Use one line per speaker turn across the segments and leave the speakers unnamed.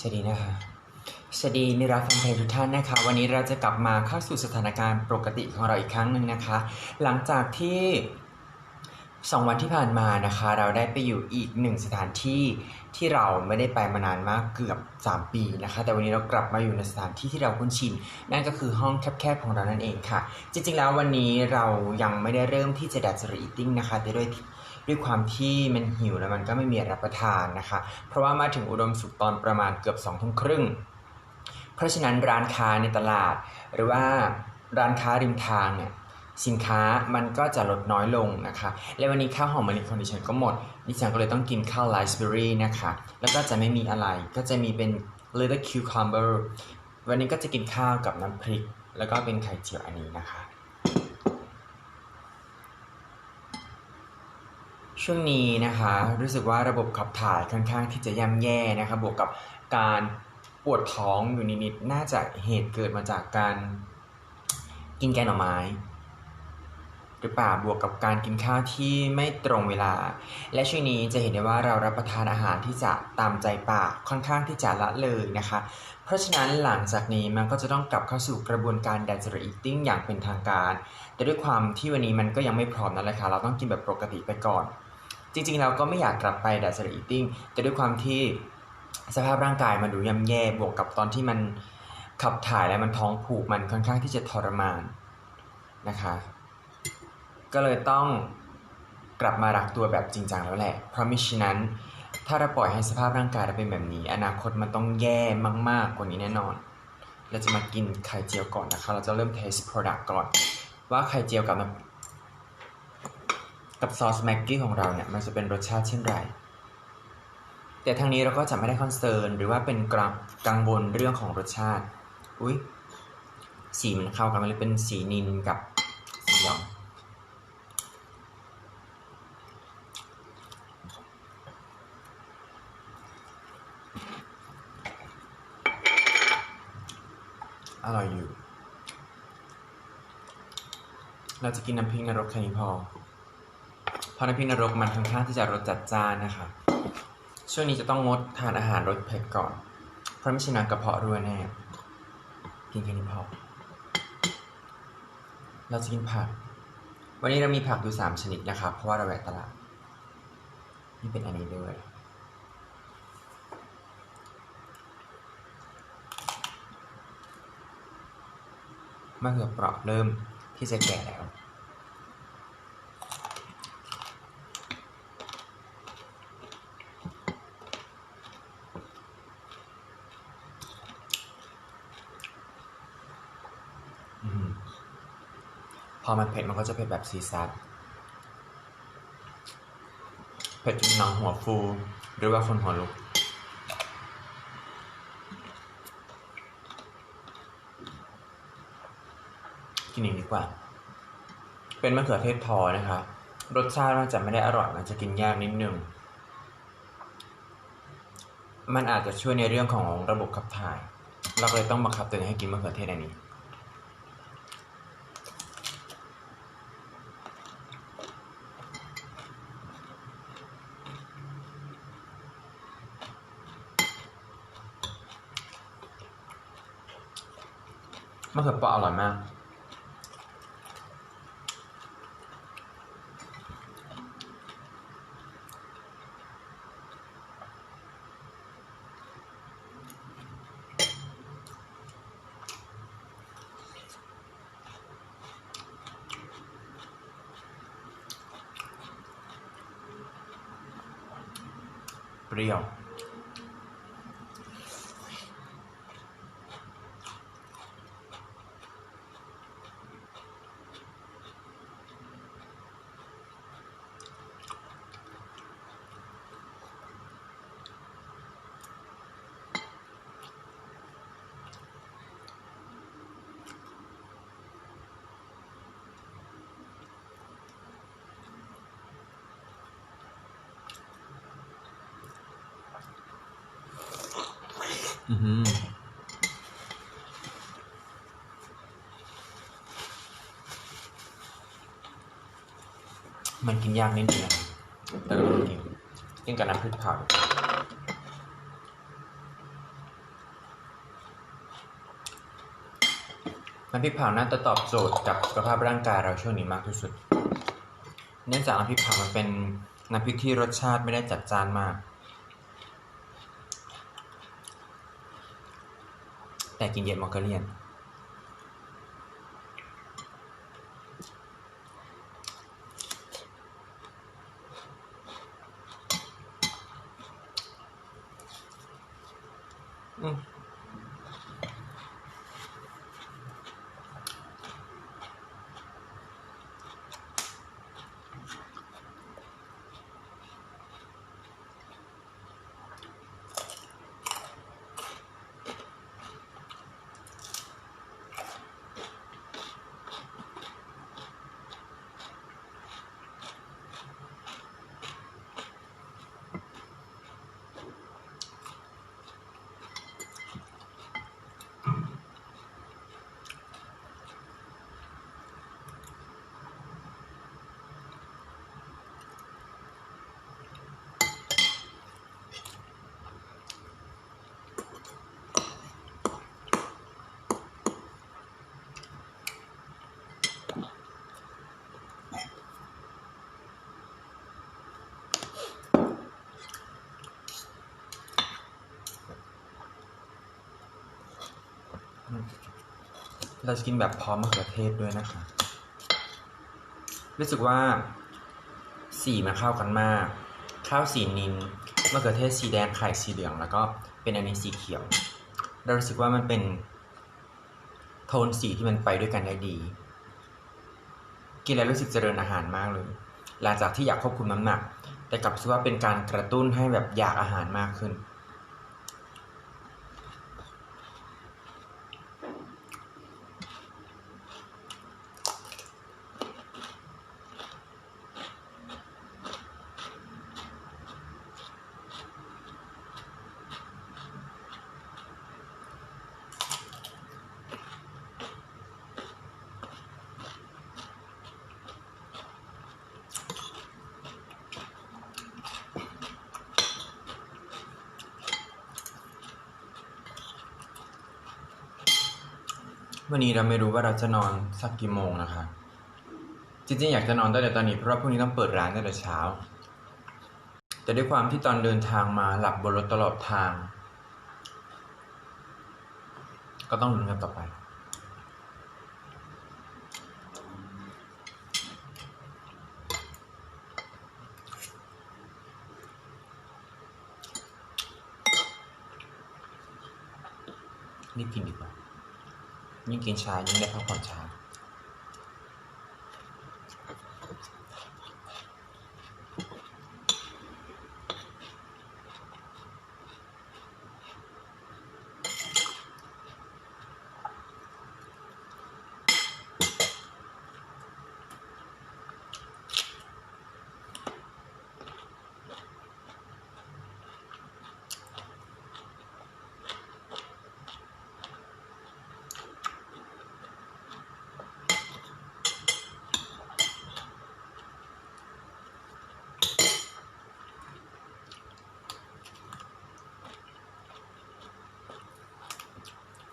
สวัสดีนะคะสวัสดีมิรรักแฟนเพลงทุกท่านนะคะ วันนี้เราจะกลับมาเข้าสู่สถานการณ์ปกติของเราอีกครั้งหนึ่งนะคะ หลังจากที่สองวันที่ผ่านมานะคะ เราได้ไปอยู่อีกหนึ่งสถานที่ที่เราไม่ได้ไปมานานมากเกือบ 3 ปีนะคะ แต่วันนี้เรากลับมาอยู่ในสถานที่ที่เราคุ้นชิน นั่นก็คือห้องแคบๆของเรานั่นเองค่ะ จริงๆแล้ววันนี้เรายังไม่ได้เริ่มที่จะดัดจริตติ้งนะคะ แต่ด้วย ด้วยความที่มันหิวแล้วมันก็ไม่มีรับประทานนะคะ เพราะว่ามาถึงอุดมสุขตอนประมาณเกือบสองทุ่มครึ่ง เพราะฉะนั้นร้านค้าในตลาด หรือว่าร้านค้าริมทางเนี่ยสินค้ามันก็จะลดน้อยลงนะคะ และวันนี้ข้าวหอมมะลิของดิฉันก็หมด ดิฉันก็เลยต้องกินข้าวไรซ์เบอร์รี่นะคะ แล้วก็จะไม่มีอะไร ก็จะมีเป็น little cucumber วันนี้ก็จะกินข้าวกับน้ำพริก แล้วก็เป็นไข่เจียวอันนี้นะคะ ช่วงนี้นะคะรู้สึกว่าระบบขับถ่ายค่อนข้างที่จะย่ำแย่นะคะบวกกับการปวดท้องอยู่นิดๆน่าจะเหตุเกิดมาจากการกินแกงหน่อไม้ หรือเปล่าบวกกับการกินข้าวที่ไม่ตรงเวลา และช่วงนี้จะเห็นได้ว่าเรารับประทานอาหารที่จะตามใจปากค่อนข้างที่จะละเลยนะคะ เพราะฉะนั้นหลังจากนี้มันก็จะต้องกลับเข้าสู่กระบวนการ d i จ e eating อย่างเป็นทางการ แต่ด้วยความที่วันนี้มันก็ยังไม่พร้อมนั่นแหละค่ะเราต้องกินแบบปกติไปก่อน จริงๆเราก็ไม่อยากกลับไปดัชนี eating แต่ด้วยความที่สภาพร่างกายมันดูย่ำแย่บวกกับตอนที่มันขับถ่ายแล้วมันท้องผูกมันค่อนข้างที่จะทรมานนะคะ ก็เลยต้องกลับมารักตัวแบบจริงจังแล้วแหละ เพราะมิฉะนั้น ถ้าเราปล่อยให้สภาพร่างกายเราเป็นแบบนี้ อนาคตมันต้องแย่มากๆกว่านี้แน่นอน เราจะมากินไข่เจียวก่อนนะคะ เราจะเริ่ม taste product ก่อน ว่าไข่เจียวกับ กับซอสแม็กกี้ของเราเนี่ยมันจะเป็นรสชาติเช่นไร แต่ทางนี้เราก็จะไม่ได้คอนเซิร์นหรือว่าเป็นกักังวลเรื่องของรสชาติ อุ้ยสีมันเข้ากันมันเลยเป็นสีนินกับสีหยองอร่อยอยู่ เราจะกินน้ำพริกนรกแค่นี้พอ เพราะน้ำพริกนรกมันค่อนข้างที่จะรสจัดจ้านนะคะ ช่วงนี้จะต้องงดทานอาหารรสเผ็ดก่อน เพราะไม่ฉะนั้นกระเพาะรั่วแน่ กินแค่นี้พอ เราจะกินผัก วันนี้เรามีผักอยู่สามชนิดนะครับเพราะว่าเราแวะตลาด นี่เป็นอันนี้ด้วยมะเขือเปราะเริ่มที่จะแก่แล้ว พอมันเผ็ดมันก็จะเผ็ดแบบซีซัสเผ็ดจนหนังหัวฟูหรือว่าคนหัวลุกกินอีกดีกว่า เป็นมะเขือเทศพอนะครับรสชาติมันจะไม่ได้อร่อยมันจะกินยากนิดนึง มันอาจจะช่วยในเรื่องของระบบขับถ่าย เราเลยต้องบังคับตัวเองให้กินมะเขือเทศอันนี้ มะเขือเปราะอร่อยมาก เปรี้ยว มันกินยากนิดเดียวแต่เรากินกินกับน้ำพริกเผาน้ำพริกเผาน่าจะตอบโจทย์กับสุขภาพร่างกายเราช่วงนี้มากที่สุด เนื่องจากน้ำพริกเผามันเป็นน้ำพริกที่รสชาติไม่ได้จัดจ้านมาก แต่กินเย็นมันก็เลี่ยน อืม เราจะกินแบบพร้อมมะเขือเทศด้วยนะคะ รู้สึกว่าสีมันเข้ากันมาก ข้าวสีนินมะเขือเทศสีแดงไข่สีเหลือง แล้วก็เป็นอันนี้สีเขียว เรารู้สึกว่ามันเป็นโทนสีที่มันไปด้วยกันได้ดี กินแล้วรู้สึกเจริญอาหารมากเลย หลังจากที่อยากควบคุมน้ำหนัก แต่กลับรู้สึกว่าเป็นการกระตุ้นให้แบบอยากอาหารมากขึ้น วันนี้เราไม่รู้ว่าเราจะนอนสักกี่โมงนะคะ จริงๆอยากจะนอนตั้งแต่ตอนนี้เพราะว่าพรุ่งนี้ต้องเปิดร้านตั้งแต่เช้า แต่ด้วยความที่ตอนเดินทางมาหลับบนรถตลอดทาง ก็ต้องลุ้นกันต่อไปรีบกินดีกว่า ยิ่งกินชายิ่งได้พักผ่อนช้า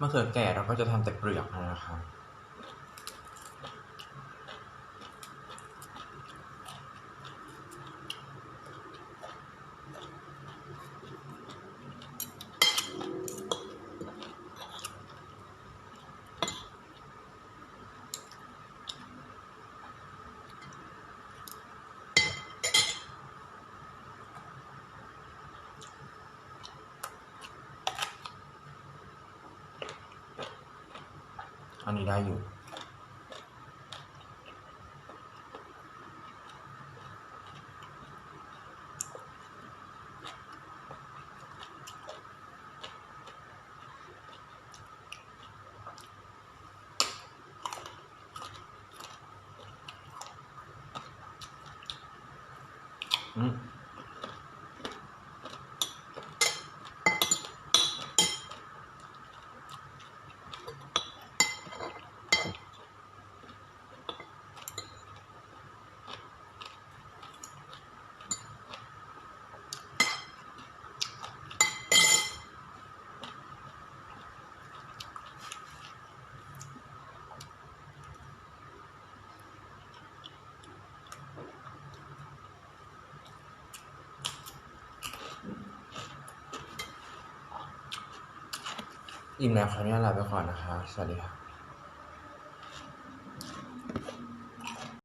มะเขือแก่เราก็จะทำแต่เปลือกนะครับ อันนี้ไอิ่มแล้วครับเนี่ยลาไปก่อนนะคะ สวัสดีครับ